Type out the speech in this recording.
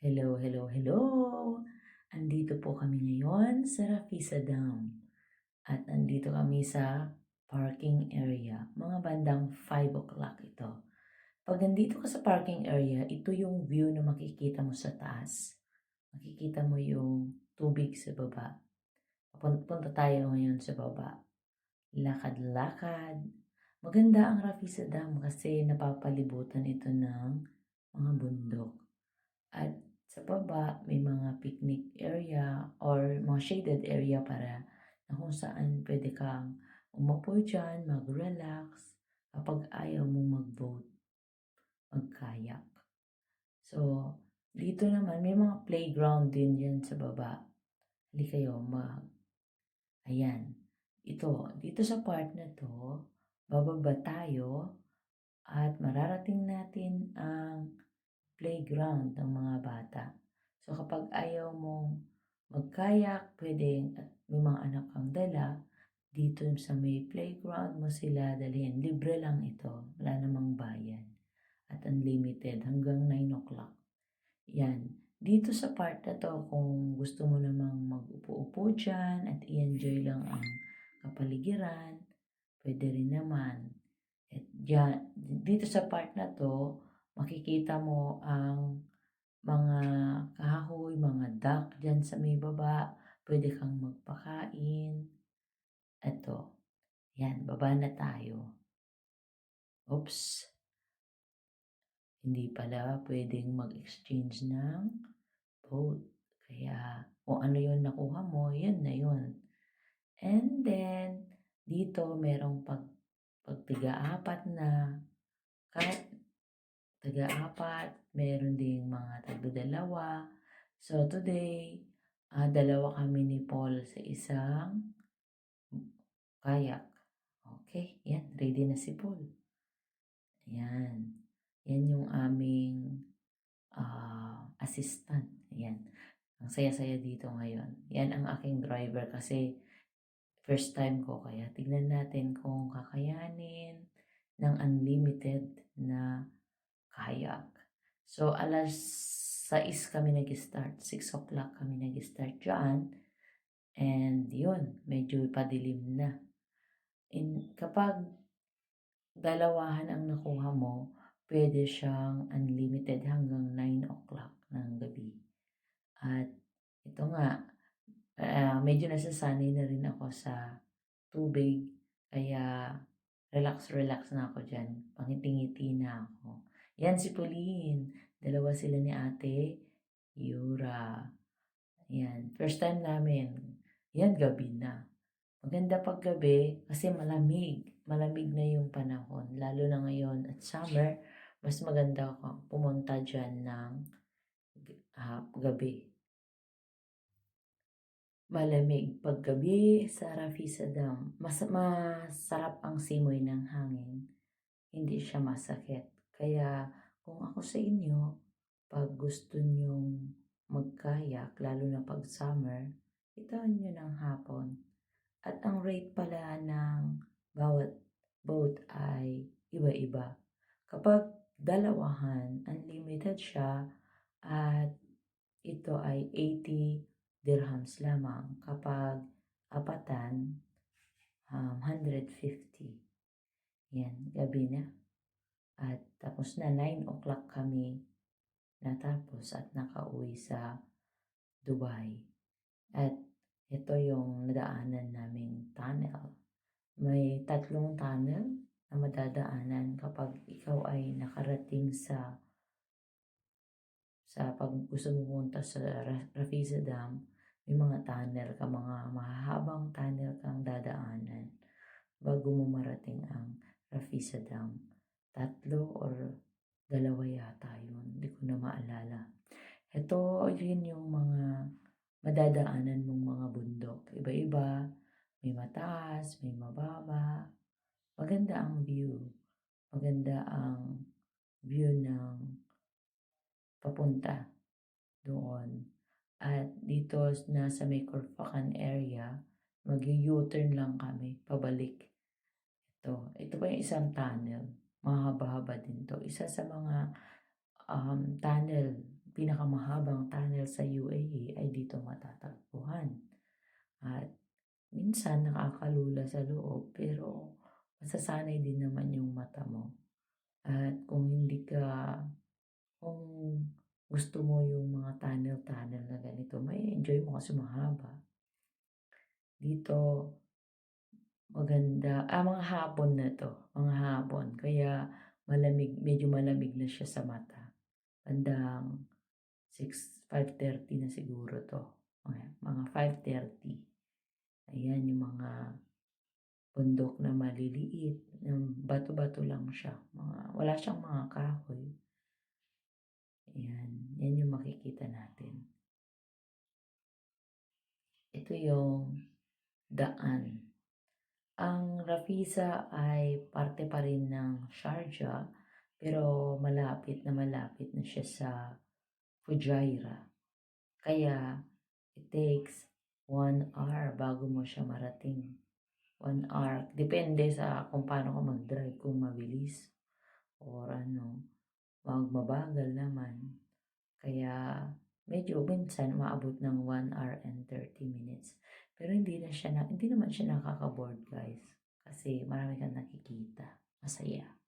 Hello, hello, hello! Andito po kami ngayon sa Rafisa Dam. At andito kami sa parking area. Mga bandang 5 o'clock ito. Pag nandito ka sa parking area, ito yung view na makikita mo sa taas. Makikita mo yung tubig sa baba. Pun- Punta tayo ngayon sa baba. Lakad-lakad. Maganda ang Rafisa Dam kasi napapalibutan ito ng mga bundok. At sa baba, may mga picnic area or mga shaded area para na kung saan pwede kang umupo dyan, mag-relax kapag ayaw mo mag-boat, mag-kayak. So, dito naman, may mga playground din yan sa baba. Hali kayo, mag... Ayan. Ito, dito sa part na to, bababa tayo at mararating natin ang playground ng mga bata. Kapag ayaw mong magkayak, pwedeng at may mga anak kang dala, dito sa may playground mo sila dalhin. Libre lang ito. Wala namang bayan. At unlimited hanggang 9 o'clock. Yan. Dito sa part na to, kung gusto mo namang mag-upo-upo dyan at i-enjoy lang ang kapaligiran, pwede rin naman. At dyan, dito sa part na to, makikita mo ang mga kahoy, mga duck dyan sa may baba. Pwede kang magpakain. Ito. Yan, baba na tayo. Oops. Hindi pala pwedeng mag-exchange ng boat. Kaya kung ano yung nakuha mo, yan na yun. And then, dito merong pag, pag tiga-apat na kahit taga-apat, meron ding mga taga-dalawa. So, today, ah, dalawa kami ni Paul sa isang kayak. Okay, yan. Ready na si Paul. Yan. Yan yung aming ah, assistant. Yan. Ang saya-saya dito ngayon. Yan ang aking driver kasi first time ko. Kaya tignan natin kung kakayanin ng unlimited na kayak. So, alas 6 kami nag-start. 6 o'clock kami nag-start dyan. And yun, medyo padilim na. In, kapag dalawahan ang nakuha mo, pwede siyang unlimited hanggang 9 o'clock ng gabi. At ito nga, ah, medyo nasasanay na rin ako sa tubig. Kaya relax-relax na ako dyan. Pangiti-ngiti na ako. Yan si Pauline. Dalawa sila ni ate. Yura. Yan. First time namin. Yan, gabi na. Maganda pag gabi kasi malamig. Malamig na yung panahon. Lalo na ngayon at summer, mas maganda pumunta dyan ng ah, gabi. Malamig pag gabi sa Rafisa Dam. Mas masarap ang simoy ng hangin. Hindi siya masakit. Kaya kung ako sa inyo, pag gusto nyong magkayak, lalo na pag summer, itawan nyo ng hapon. At ang rate pala ng bawat boat ay iba-iba. Kapag dalawahan, unlimited siya at ito ay 80 dirhams lamang. Kapag apatan, um, 150. Yan, gabi na. At tapos na 9 o'clock kami natapos at nakauwi sa Dubai. At ito yung nadaanan naming tunnel. May tatlong tunnel na madadaanan kapag ikaw ay nakarating sa sa pag gusto mo pumunta sa Ra- Rafiza Dam, may mga tunnel ka, mga mahahabang tunnel kang dadaanan bago mo marating ang Rafiza Dam. Tatlo or dalawa yata yun. Hindi ko na maalala. Ito, yun yung mga madadaanan mong mga bundok. Iba-iba. May mataas, may mababa. Maganda ang view. Maganda ang view ng papunta doon. At dito na sa may Corfacan area, mag-U-turn lang kami, pabalik. Ito, ito pa yung isang tunnel. Mahaba-haba din to. Isa sa mga um, tunnel, pinakamahabang tunnel sa UAE ay dito matatagpuan. At minsan nakakalula sa loob pero masasanay din naman yung mata mo. At kung hindi ka, kung gusto mo yung mga tunnel-tunnel na ganito, may enjoy mo kasi mahaba. Dito, maganda, ah, mga hapon na to, mga hapon. Kaya malamig, medyo malamig na siya sa mata. Bandang 6, 5.30 na siguro to. Mga, mga 5.30. Ayan yung mga bundok na maliliit. Yung bato-bato lang siya. Mga, wala siyang mga kahoy. Ayan. Yan yung makikita natin. Ito yung daan. Ang Rafisa ay parte pa rin ng Sharjah pero malapit na malapit na siya sa Fujairah. Kaya it takes one hour bago mo siya marating. One hour. Depende sa kung paano ka mag-drive, kung mabilis or ano, wag mabagal naman. Kaya medyo minsan maabot ng 1 hour and 30 minutes. Pero hindi na siya na, hindi naman siya nakaka-board guys. Kasi marami kang nakikita. Masaya.